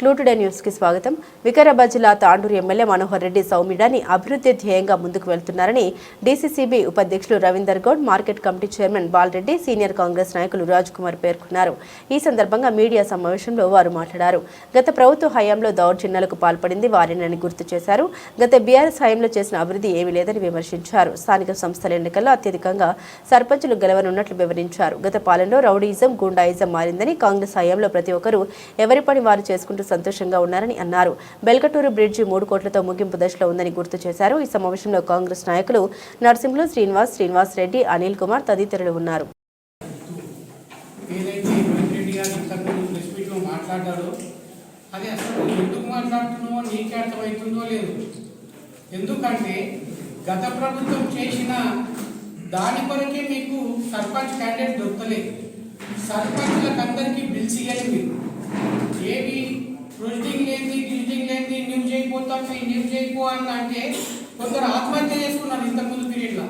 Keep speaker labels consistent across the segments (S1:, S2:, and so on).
S1: క్లూటుడే న్యూస్కి స్వాగతం. వికారాబాద్ జిల్లా తాండూరు ఎమ్మెల్యే మనోహర్ రెడ్డి సౌమిడాని అభివృద్ధి ధ్యేయంగా ముందుకు వెళ్తున్నారని డీసీసీబీ ఉపాధ్యక్షులు Ravinder Goud market committee chairman Balareddy senior Congress నాయకులు రాజ్ కుమార్ పేర్కొన్నారు. ఈ సందర్భంగా మీడియా సమావేశంలో వారు మాట్లాడారు. గత ప్రభుత్వ హయాంలో దౌర్జన్యాలకు పాల్పడింది వారేనని గుర్తు చేశారు. గత బీఆర్ఎస్ హయాంలో చేసిన అభివృద్ధి ఏమీ లేదని విమర్శించారు. స్థానిక సంస్థల ఎన్నికల్లో అత్యధికంగా సర్పంచులు గెలవనున్నట్లు వివరించారు. గత పాలనలో రౌడీయిజం గుండాయిజం మారిందని కాంగ్రెస్ హయాంలో ప్రతి ఒక్కరూ ఎవరి పని వారు చేసుకుంటూ సంతోషంగా ఉన్నారని అన్నారు. బెల్కటూరు బ్రిడ్జి మూడు కోట్లతో ముగింపు దశలో ఉందని గుర్తు చేశారు. ఈ సమావేశంలో కాంగ్రెస్ నాయకులు నరసింహులు శ్రీనివాస్ శ్రీనివాస్ రెడ్డి అనిల్ కుమార్ తదితరులు ఉన్నారు.
S2: అది అసలు ఎందుకు మాట్లాడుతున్నావో నీకే అర్థమవుతుందో లేదు. ఎందుకంటే గత ప్రభుత్వం చేసిన దాని కొరకే మీకు సర్పంచ్ క్యాండిడేట్ దొరకలేదు. సర్పంచ్లకు అందరికీ బిల్స్ ఇవ్వండి ఏవి ప్రొసీడింగ్ లేని గిల్టింగ్ లేని న్యూస్ చేయకపోతాం ఈ న్యూస్ అని అంటే కొందరు ఆత్మహత్య చేసుకున్నారు ఇంతకుముందు పీరియడ్లో.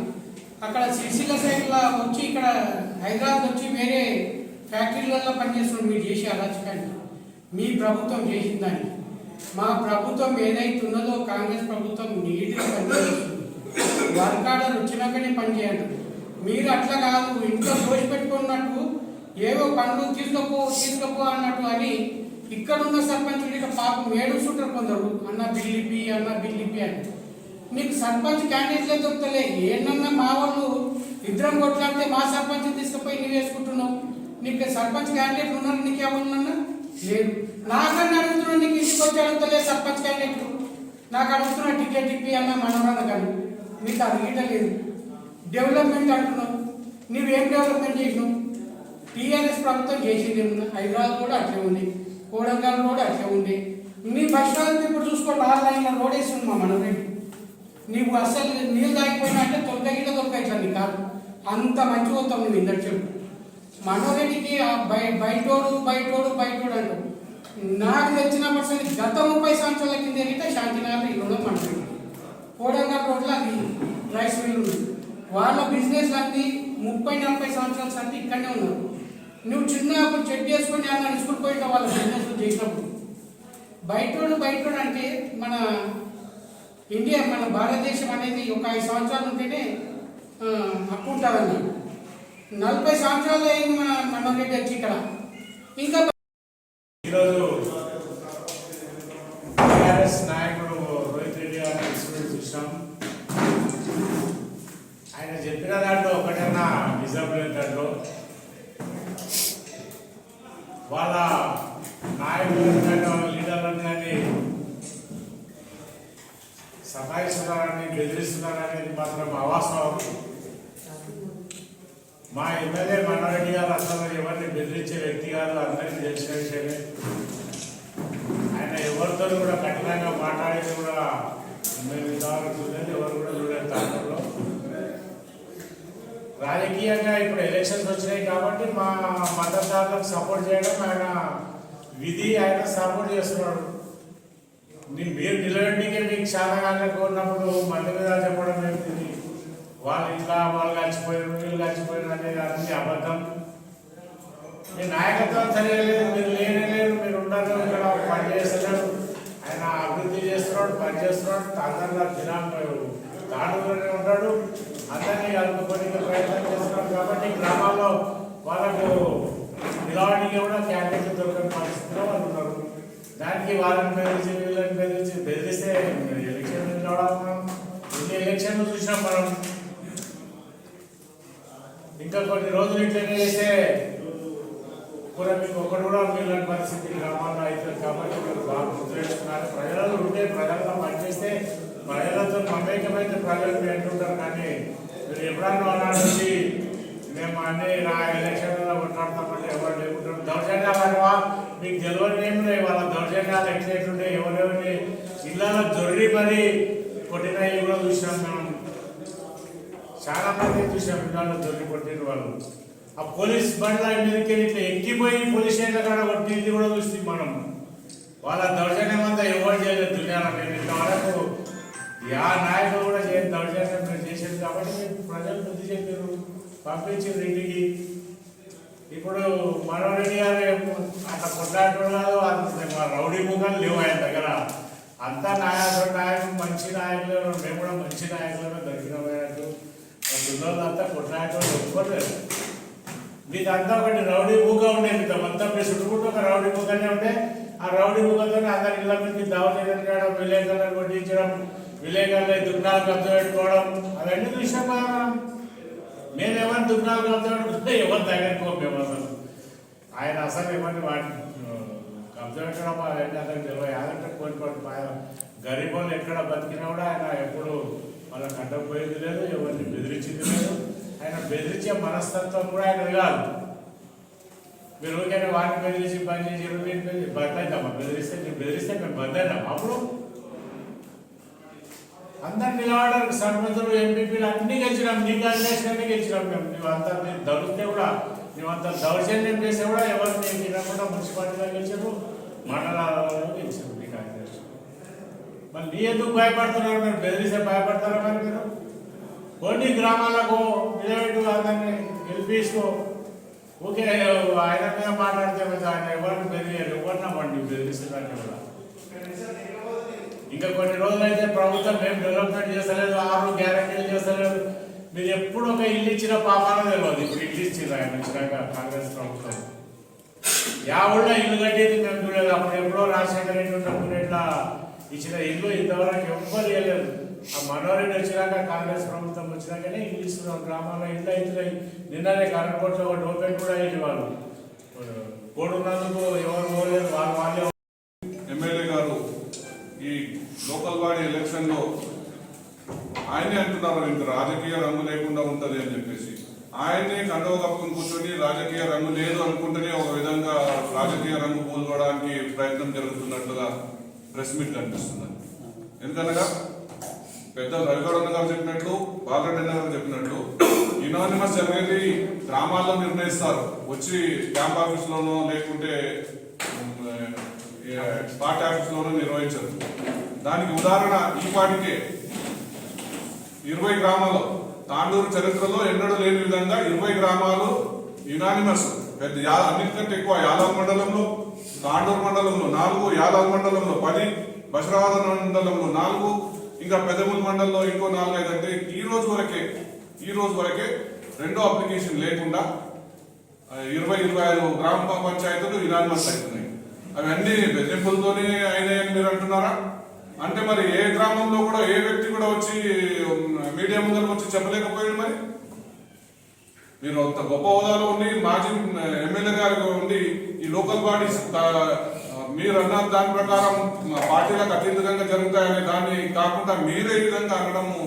S2: అక్కడ సిరిసిల్ల సైడ్లో వచ్చి ఇక్కడ హైదరాబాద్ వచ్చి వేరే ఫ్యాక్టరీలలో పనిచేస్తున్నారు మీరు చేసే అరాచకాన్ని. మీ ప్రభుత్వం చేసిన దాన్ని. మా ప్రభుత్వం ఏదైతే ఉన్నదో కాంగ్రెస్ ప్రభుత్వం నీట్గా పనిచేస్తుంది. వర్క్ ఆర్డర్ వచ్చినాకనే పనిచేయండి మీరు అట్లా కాదు ఇంట్లో దోషి పెట్టుకున్నట్టు ఏవో పనులు తీసుకపో తీసుకపో అన్నట్టు అని ఇక్కడ ఉన్న సర్పంచులు ఇక పాపం ఏడుస్తుంటారు కొందరు. అన్న బిల్లిపి అన్న బిల్లిపి అని. నీకు సర్పంచ్ క్యాండిడేట్లే దొరుకుతలే. ఏంటన్నా మా వాళ్ళు? ఇద్దరం కొట్లాడితే మా సర్పంచ్ తీసుకుపోయి నువ్వు వేసుకుంటున్నావు. నీకు సర్పంచ్ క్యాండిడేట్ ఉన్నారు? నీకు ఏమన్నా లేదు నాకన్నా అడుగుతున్నా నీకు ఇంటికొచ్చి అడుగుతలే సర్పంచ్ క్యాండిడేట్ నాకు అడుగుతున్నా టికెట్ ఇప్పి అన్న మనవరాలు కానీ నీకు అడిగలేదు డెవలప్మెంట్ అంటున్నావు. నువ్వేం డెవలప్మెంట్ చేసినావు? టీఆర్ఎస్ ప్రభుత్వం చేసింది ఏమన్నా హైదరాబాద్ కూడా అట్లే ఉంది. కోడంగల్ రోడ్ అట్లే ఉంది నీ బస్ స్టాండ్ ఇప్పుడు చూసుకోండి ఆరు లైన్ల రోడ్ వేస్తుంది మా మనోరెడ్డి నీవు అసలు నీళ్ళు తాగిపోయినా అంటే తొలగిట దొరకట్లా నీ కాదు అంత మంచి పోతాం నువ్వు ఇందరు చెప్పు మనోరెడ్డికి బయట బయటోడు బయటోడు బయటోడు అంటూ. నాకు తెచ్చిన పర్సెంట్ గత ముప్పై సంవత్సరాల కింద ఎగితే శాంతినగర్ ఇల్లు రుణం మనోరెడ్డి కోడంగల్ రోడ్లో అది రైస్ మిల్ ఉంది. వాళ్ళ బిజినెస్ అన్ని ముప్పై నలభై సంవత్సరాల సంతి ఇక్కడనే ఉన్నారు నువ్వు చిన్నప్పుడు చెక్ చేసుకుని అన్న స్కూల్ పోయిన వాళ్ళ బిజినెస్ చేసినప్పుడు. బయటోడు బయటోడు అంటే మన ఇండియా మన భారతదేశం అనేది ఒక ఐదు సంవత్సరాలు ఉంటేనే అప్పు హక్కు నలభై సంవత్సరాలు అయింది మన మనం రెడ్డి వచ్చి ఇక్కడ? ఇంకా
S3: ఈరోజు టీఆర్ఎస్ నాయకుడు రోహిత్ రెడ్డి గారిని ఎక్స్పీరియన్స్ చూసాం ఆయన చెప్పిన దాంట్లో ఒకటన్నా నిజం లేదు దాంట్లో వాళ్ళ నాయకులను కానీ వాళ్ళ లీడర్లను కానీ సతాయిస్తున్నారని బెదిరిస్తున్నారనేది మాత్రం అవాస్తవం. మా ఎమ్మెల్యే మన్నారెడ్డి గారు అసలు ఎవరిని బెదిరించే వ్యక్తి కాదు అందరికీ తెలిసిన విషయమే. ఆయన ఎవరితో కూడా కఠినంగా మాట్లాడేది కూడా మేము ఇంతవరకు చూడలేదు ఎవరు కూడా చూడలేదు దాంట్లో రాజకీయంగా ఇప్పుడు ఎలక్షన్స్ వచ్చినాయి కాబట్టి మా మద్దతుదారులకు సపోర్ట్ చేయడం ఆయన విధి ఆయన సపోర్ట్ చేస్తున్నాడు. మీ- మీరు నిలబెట్టికే మీకు చాలా కాళ్ళకు ఉన్నప్పుడు మంది మీద చెప్పడం ఏంటిది వాళ్ళు ఇట్లా వాళ్ళు కలిసిపోయారు వీళ్ళు కలిసిపోయారు అనేది అన్ని అబద్ధం. మీ నాయకత్వం సరిగా లేదు మీరు లేనలేదు మీరు ఉండరు ఇక్కడ పని చేస్తున్నాడు ఆయన అభివృద్ధి చేస్తున్నాడు పని చేస్తున్నాడు అందరిలో దినాలు దాటులోనే ఉంటాడు అందరినీ కలుపుకోనికి ప్రయత్నం చేస్తున్నాడు కాబట్టి గ్రామాల్లో వాళ్ళకు నిలవడానికి కూడా క్యాండిడేట్ దొరకని పరిస్థితిలో వాళ్ళు ఉన్నారు. దానికి వాళ్ళని బెదిరించి వీళ్ళని బెదిరించి బెదిరిస్తే ఎలక్షన్ నిలవడం ఇన్ని ఎలక్షన్లు చూసినాం మనం. ఇంకా కొన్ని రోజులు ఇట్లనే చేస్తే కూడా మీకు ఒకటి కూడా వీళ్ళని పరిస్థితి గ్రామాల్లో అవుతుంది కాబట్టి మీరు బాగా గుర్తుపెట్టుకున్నారు ప్రజలు ఉంటే ప్రజలతో పనిచేస్తే ప్రజలతో మమేకమైతే ప్రజలు పెట్టుకుంటారు కానీ మీరు ఎప్పుడన్నా వాళ్ళ మేము అన్ని నా ఎలక్షన్లో ఉంటాడతామంటే ఎవరు లేకుంటారు? దౌర్జన్యాలు అనవా మీకు తెలియని ఏమి లేవు వాళ్ళ దౌర్జన్యాలు ఎట్లేటుండే ఎవరెవరిని ఇళ్ళలో జొర్రి మరి కొట్టినవి కూడా చూసినాం మేము. చాలా మంది చూసాం ఇళ్ళలో జొర్రి కొట్టిన వాళ్ళు. ఆ పోలీస్ బండ్ల మీదకి ఇట్లా ఎక్కిపోయి పోలీస్ స్టేషన్ కాడ కొట్టింది కూడా చూస్తుంది మనం. వాళ్ళ దౌర్జన్యం అంతా ఎవరు చేయలేదు దునియాలో నేను ఇంతవరకు యా నాయకులు కూడా చేయని దౌర్జన్యం మీరు చేసేది కాబట్టి మీరు ప్రజలు బుద్ధి చెప్పారు. పంపించారు ఇంటికి ఇప్పుడు మనోరెడ్డి గారు అట్లా కొట్లాడటం కాదు అంత మా రౌడీ ముఖాలు లేవు ఆయన దగ్గర. అంతా నాయకుడు నాయకుడు మంచి నాయకులు మేము కూడా మంచి నాయకులను దొరికిన పిల్లలు అంతా కొట్లాడటం ఒప్పుకోలేదు మీకు అంతా ఒకటి రౌడీ ముఖం ఉండే మీకు అంతా మీ చుట్టుకుంటూ ఒక రౌడీ ముఖానే ఉంటే ఆ రౌడీ ముఖంతో అందరి ఇళ్ళ మీద దావచేయడం చేయడం విలేకరులను కొట్టించడం విలేకరులు దుర్నాలు కబ్జా పెట్టుకోవడం అవన్నీ చూసాం కదా మనం. మేము ఎవరిని దుర్నాలు కబ్జా పెట్టుకుంటే ఎవరు దగ్గరికి పోం మేము అసలు ఆయన అసలు ఎవరిని వాటి కబ్జా పెట్టడం అవన్నీ అతనికి తెలియదు అదంటే ఆయన. గరీబ్ వాళ్ళు ఎక్కడ బతికినా కూడా ఆయన ఎప్పుడు వాళ్ళ కంటకు పోయేది లేదు ఎవరిని బెదిరించింది లేదు. ఆయన బెదిరించే మనస్తత్వం కూడా ఆయన కాదు. మీరు ఊరికైనా వాటిని బెదిరించి పని చేసి ఇరవై వేలు బెదిరిస్తే మీరు బెదిరిస్తే మేము బంద్ అయినాం అప్పుడు? అందరు నిలబడారు సర్పంచులు ఎంపీపీలు అన్ని గెలిచినాం. నీ అన్ని గెలిచినాం మేము. నువ్వు అంతా మీరు దొరికితే కూడా. నువ్వు అంత దౌర్జన్యం చేస్తే కూడా ఎవరు నేను తినకుండా మున్సిపాలిటీలో గెలిచారు? మండలాలలో గెలిచారు నీ కాంగ్రెస్. మరి నీ ఎందుకు భయపడుతున్నారు? మీరు బెదిరిస్తే భయపడతారా మరి మీరు? కొన్ని గ్రామాలకు నిలబెట్టు అందరినీ గెలిపిస్తూ ఓకే ఆయన మీద మాట్లాడితే ఆయన ఎవరిని బెదిరియరు ఎవరినా పండి బెదిరిస్తున్నారు కూడా. ఇంకా కొన్ని రోజులైతే ప్రభుత్వం మేము డెవలప్మెంట్ చేస్తలేదు ఆరు గ్యారంటీలు చేస్తలేదు. మీరు ఎప్పుడు ఒక ఇల్లు ఇచ్చిన పాపాన తెలియదు ఇప్పుడు ఇల్లు ఇచ్చింది ఆయన వచ్చినాక కాంగ్రెస్ ప్రభుత్వం. యా ఊళ్ళో ఇల్లు కట్టేది మేము చూడలేదు. అప్పుడు ఎప్పుడో రాజశేఖర రెడ్డి ఉన్నప్పుడు ఇట్లా ఇచ్చిన ఇల్లు ఇంతవరకు ఎవ్వరు ఇవ్వలేదు ఆ మనోరెడ్డి వచ్చినాక కాంగ్రెస్ ప్రభుత్వం వచ్చినాకనే ఇల్లు ఇస్తున్నాం గ్రామాల్లో ఇల్లు అవుతున్నాయి. నిన్ననే కరెంట్ కోట్లో ఒక డోపెన్ కూడా అయ్యింది వాళ్ళు కోడున్నందుకు ఎవరు పోలేదు. వాళ్ళు వాళ్ళే
S4: ఎమ్మెల్యే గారు ఈ లోకల్ బాడీ ఎలక్షన్లో ఆయనే అంటున్నారు ఇంత రాజకీయ రంగు లేకుండా ఉంటది అని చెప్పేసి. ఆయనే కండవ కప్పుకుని కూర్చొని రాజకీయ రంగు లేదు అనుకుంటేనే ఒక విధంగా రాజకీయ రంగు పూనుకోవడానికి ప్రయత్నం జరుగుతున్నట్లుగా ప్రెస్ మీట్ అనిపిస్తుంది ఎందుకనగా పెద్ద రవిగౌడన్న గారు చెప్పినట్లు బాలరెడ్డి గారు చెప్పినట్లు యునానిమస్ అనేది గ్రామాల్లో నిర్ణయిస్తారు. వచ్చి క్యాంప్ ఆఫీస్లోనో లేకుంటే పార్టీ ఆఫీస్లోనో నిర్వహించరు. దానికి ఉదాహరణ ఈ పాటికే. ఇరవై గ్రామాలు. తాండూరు చరిత్రలో ఎన్నడూ లేని విధంగా ఇరవై గ్రామాలు యునానిమస్ పెద్ద యా- అన్నిటికంటే ఎక్కువ యాదవ్ మండలంలో తాండూరు మండలంలో నాలుగు యాదవ్ మండలంలో పది బషరాబాద్ మండలంలో నాలుగు ఇంకా పెదముల్ మండలంలో ఇంకో నాలుగు ఐదు అంటే ఈ రోజు వరకే ఈ రోజు వరకే రెండో అప్లికేషన్ లేకుండా ఇరవై ఇరవై ఐదు గ్రామ పంచాయతీలు యునానిమస్ అవుతున్నాయి అవన్నీ బెదిరింపులతోనే అయినాయని మీరు అంటున్నారా? అంటే మరి ఏ గ్రామంలో కూడా ఏ వ్యక్తి కూడా వచ్చి మీడియా ముందర వచ్చి చెప్పలేకపోయాడు మరి? మీరు అంత గొప్ప హోదాలో ఉండి మాజీ ఎమ్మెల్యే గారు ఉండి ఈ లోకల్ బాడీస్ మీరు అన్న దాని ప్రకారం మా పార్టీలకు అతీతంగా జరుగుతాయనే దాన్ని కాకుండా మీరే ఈ విధంగా అనడము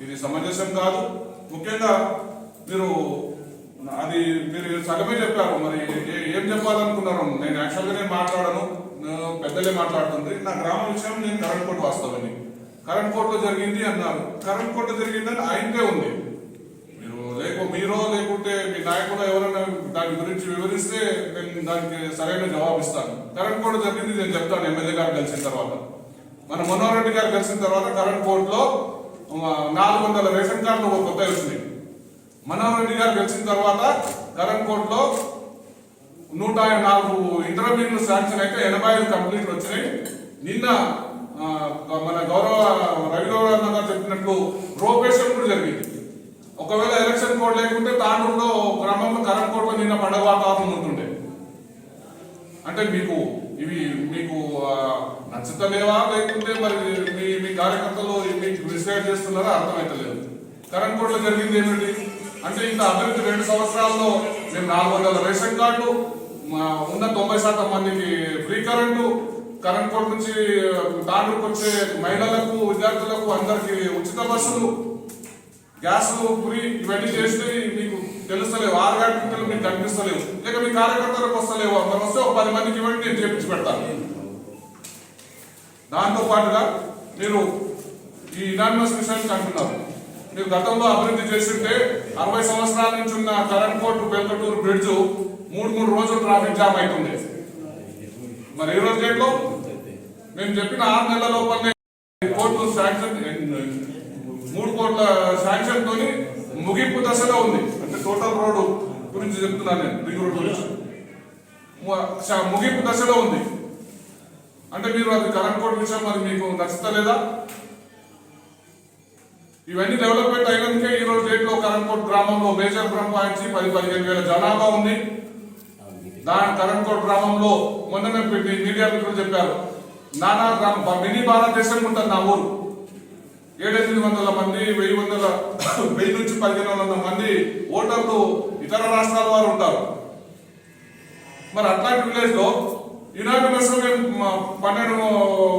S4: ఇది సమంజసం కాదు. ముఖ్యంగా మీరు అది మీరు సగమే చెప్పారు మరి ఏ- ఏం చెప్పాలనుకున్నారు? నేను యాక్చువల్గా నేను మాట్లాడను. పెద్దలే మాట్లాడుతుంది నా గ్రామం విషయం నేను కరెంట్ కోర్టు వాస్తవని కరెంట్ కోర్టులో జరిగింది అన్నారు. కరెంట్ కోర్టు జరిగిందని ఆయనకే ఉంది. మీరు లేకు మీరో లేకుంటే మీ నాయకుడు ఎవరైనా దాని గురించి వివరిస్తే నేను దానికి సరైన జవాబు ఇస్తాను. కరెంట్ కోర్టు జరిగింది నేను చెప్తాను ఎమ్మెల్యే గారు కలిసిన తర్వాత. మన మనోహర్ రెడ్డి గారు కలిసిన తర్వాత కరెంట్ కోర్టులో నాలుగు వందల రేషన్ కార్డులు ఒక కొత్త వచ్చినాయి. మనోహర్ రెడ్డి గారు గెలిచిన తర్వాత కరెంట్ కోర్టులో నూట నాలుగు ఇంటర్వ్యూలు శాంక్షన్ అయితే ఎనభై ఐదు కంప్లీట్లు వచ్చినాయి. నిన్న మన గౌరవ రవిగౌరవ గారు చెప్పినట్లు రోపేషన్ కూడా జరిగింది. ఒకవేళ ఎలక్షన్ కోడ్ లేకుంటే తాండూరులో గ్రామంలో కరెంట్ కోడ్లో నిన్న పండగ వాతావరణం ఉంటుండే. అంటే మీకు ఇవి మీకు నచ్చుతలేవా? లేకుంటే మరి మీ మీ కార్యకర్తలు మీకు డిసైడ్ చేస్తున్నారా? అర్థమైతలేదు. కరెంట్ కోడ్లో జరిగింది ఏమిటి? అంటే ఇంత అభివృద్ధి రెండు సంవత్సరాల్లో మేము నాలుగు వందల రేషన్ కార్డు ఉన్న తొంభై శాతం మందికి ఫ్రీ కరెంటు కరెంట్ కోర్టు నుంచి దాంట్లోకి వచ్చే మహిళలకు విద్యార్థులకు అందరికి ఉచిత బస్సులు గ్యాస్ ఫ్రీ ఇవన్నీ చేస్తే మీకు తెలుస్తలేవు. ఆరు గంటలు మీకు కనిపిస్తలేవు. లేక మీ కార్యకర్తలకు వస్తలేవు. అక్కడ వస్తే ఒక పది మందికి ఇవ్వండి నేను చేపించి పెడతాను. దాంతో పాటుగా మీరు ఈ ఇనానిమస్ మిషన్ అంటున్నారు. మీరు గతంలో అభివృద్ధి చేస్తుంటే అరవై సంవత్సరాల నుంచి ఉన్న కరెంట్ కోర్టు బెల్కటూరు బ్రిడ్జ్ మూడు మూడు రోజులు ట్రాఫిక్ జామ్ అవుతుంది మరి ఈ రోజు డేట్లో మేము చెప్పిన ఆరు నెలల లోపలనే కోర్టు శాంక్షన్ మూడు కోట్ల శాంక్షన్ తోని ముగింపు దశలో ఉంది. అంటే టోటల్ రోడ్డు గురించి చెప్తున్నాను నేను రింగ్ రోడ్ గురించి. ముగింపు దశలో ఉంది. అంటే మీరు అది కరెంట్ విషయం మరి మీకు నచ్చుతలేదా? ఇవన్నీ డెవలప్మెంట్ అయినందుకే ఈ రోజు డేట్లో కరణ్కోట్ గ్రామంలో మేజర్ పంచాయతీ పది పదిహేను వేల జనాభా ఉంది. దాని కరణ్కోట్ గ్రామంలో మొన్న మీడియా మిత్రులు చెప్పారు నానా గ్రామ మినీ భారతదేశం ఉంటుంది నా ఊరు. ఏడెనిమిది వందల మంది వెయ్యి వందల వెయ్యి నుంచి పదిహేను వందల మంది ఓటర్లు ఇతర రాష్ట్రాల వారు ఉంటారు. మరి అట్లాంటి విలేజ్లో యునానిమస్ మేము పన్నెండు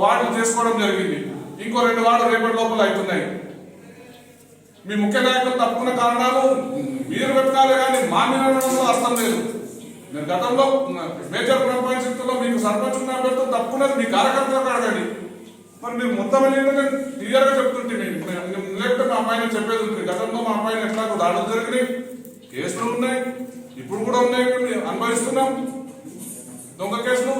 S4: వార్డులు చేసుకోవడం జరిగింది. ఇంకో రెండు వార్డులు రేపటి లోపల అవుతున్నాయి. మీ ముఖ్య నాయకులు తప్పుకున్న కారణాలు మీరు వెతకాలి కానీ మా నిర్ణయంలో అర్థం లేదు. నేను గతంలో మేజర్ గ్రామ పంచాయతీలో మీకు సర్పంచ్ ఉన్న అభ్యర్థులు తప్పుకున్నది మీ కార్యకర్తలకు అడగండి. మరి మీరు మొత్తం ఏంటంటే నేను క్లియర్గా చెప్తుంటే లేకపోతే మా అమ్మాయిని చెప్పేది ఉంటుంది. గతంలో మా అమ్మాయిని ఎట్లా దాడులు జరిగినాయి. కేసులు ఉన్నాయి. ఇప్పుడు కూడా ఉన్నాయి. అనుభవిస్తున్నాం. దొంగ కేసులు.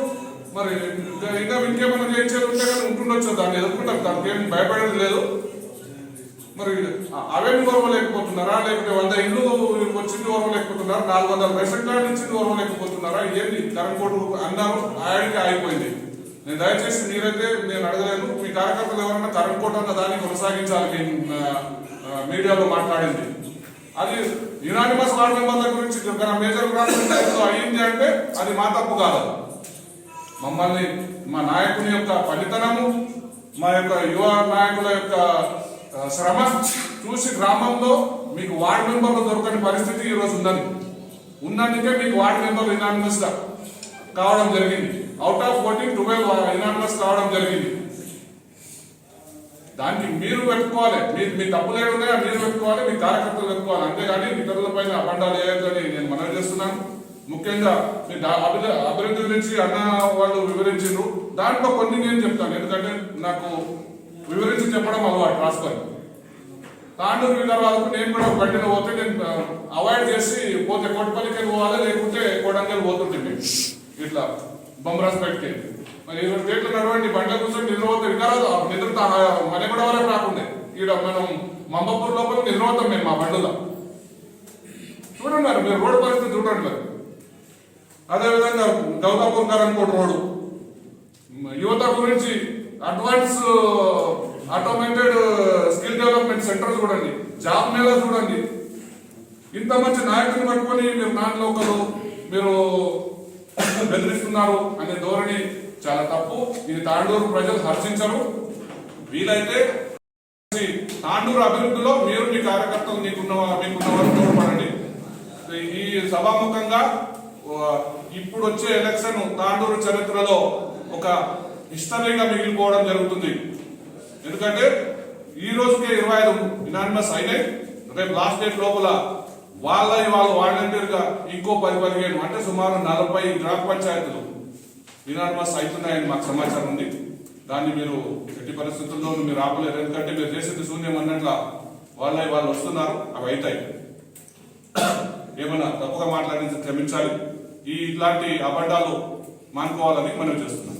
S4: మరి ఇంకా ఇంకా ఇంకేమైనా చేయించేది ఉంటే కానీ ఉంటుండొచ్చు. దాన్ని ఎదుర్కొంటాం. దానికి ఏం భయపడేది లేదు. మరి అవేమి ఓర్వలేకపోతున్నారా లేకపోతే వంద ఇల్లు వచ్చింది ఓర్వలేకపోతున్నారా నాలుగు వందల రేషన్ నుంచి ఓర్వలేకపోతున్నారా ఏంది కరెంట్ కోర్టు అన్నారు ఆయనకి ఆగిపోయింది. నేను దయచేసి మీరైతే నేను అడగలేను మీ కార్యకర్తలు ఎవరైనా కరెంట్ అన్న దాన్ని కొనసాగించాలి మీడియాలో మాట్లాడింది. అది యునానిమస్ వార్డు మెంబర్ల గురించి మేజర్ ప్రాంతంలో అయ్యింది అంటే అది మా తప్పు కాదు. మమ్మల్ని మా నాయకుని యొక్క పనితనము మా యొక్క యువ నాయకుల యొక్క శ్రమ చూసి గ్రామంలో మీకు వార్డు మెంబర్లు దొరకని పరిస్థితి ఈ రోజు ఉన్నది ఉన్నందుకే మీకు వార్డు మెంబర్లు ఇనానిమస్ కావడం జరిగింది. Out of fourteen twelve unanimous కావడం జరిగింది. దానికి మీరు పెట్టుకోవాలి. మీరు మీ తప్పులు ఏమి మీరు పెట్టుకోవాలి మీ కార్యకర్తలు పెట్టుకోవాలి. అంతేగాని ఇతరుల పైన అబండాలు వేయొద్దని నేను మనవి చేస్తున్నాను. ముఖ్యంగా మీ అభివృద్ధి అభివృద్ధి గురించి అన్న వాళ్ళు వివరించారు దాంట్లో కొన్ని నేను చెప్తాను. ఎందుకంటే నాకు వివరించి చెప్పడం అలవాటు రాసుకొని తాండూరు విధానాలకు నేను కూడా గంటలో పోతే నేను అవాయిడ్ చేసి పోతే కోటిపల్లికి పోవాలి లేకుంటే కోడంగల్ పోతుంటుంది ఇట్లా బొమ్మరాజ్పేట్కి మరి ఇరవై గేట్లు నడవండి బండ్ల కూర్చొని నిద్రపోతే నిద్ర మన కూడా వరకు రాకుండే. ఇక్కడ మనం మంబపూర్ లోపల నిద్రపోతాం మేము మా బండ్లో చూడండి మరి మీరు రోడ్డు పరిస్థితి చూడండి మరి. అదేవిధంగా గౌతాపూర్ కరణ్కోట్ రోడ్డు. యువత గురించి advance automated skill development centre చూడండి. జాబ్ మేళా చూడండి. ఇంత మంచి నాయకుని పట్టుకొని మీరు నాన్ లోకలు మీరు బెదిరిస్తున్నారు అనే ధోరణి చాలా తప్పు. ఇది తాండూరు ప్రజలు హర్షించరు. వీలైతే తాండూరు అభివృద్ధిలో మీరు మీ కార్యకర్తలు మీకున్న మీకున్న వారు తోడ్పడండి. ఈ సభాముఖంగా ఇప్పుడు వచ్చే ఎలక్షన్ తాండూరు చరిత్రలో ఒక హిస్టరీగా మిగిలిపోవడం జరుగుతుంది. ఎందుకంటే ఈ రోజుకే ఇరవై ఐదు ఇనానిమస్ అయినాయి. రేపు లాస్ట్ డేట్ లోపల వాళ్ళ వాళ్ళు వాలంటీర్గా ఇంకో పది పదిహేను అంటే సుమారు నలభై గ్రామ పంచాయతీలు ఇనానిమస్ అవుతున్నాయని మాకు సమాచారం ఉంది. దాన్ని మీరు ఎట్టి పరిస్థితుల్లో మీరు ఆపలేరు. ఎందుకంటే మీరు చేసింది శూన్యం అన్నట్ల వాళ్ళ వాళ్ళు వస్తున్నారు. అవి అవుతాయి. ఏమైనా తప్పుగా మాట్లాడింది క్షమించాలి. ఈ ఇట్లాంటి అబద్ధాలు మానుకోవాలని మనం చేస్తున్నాం.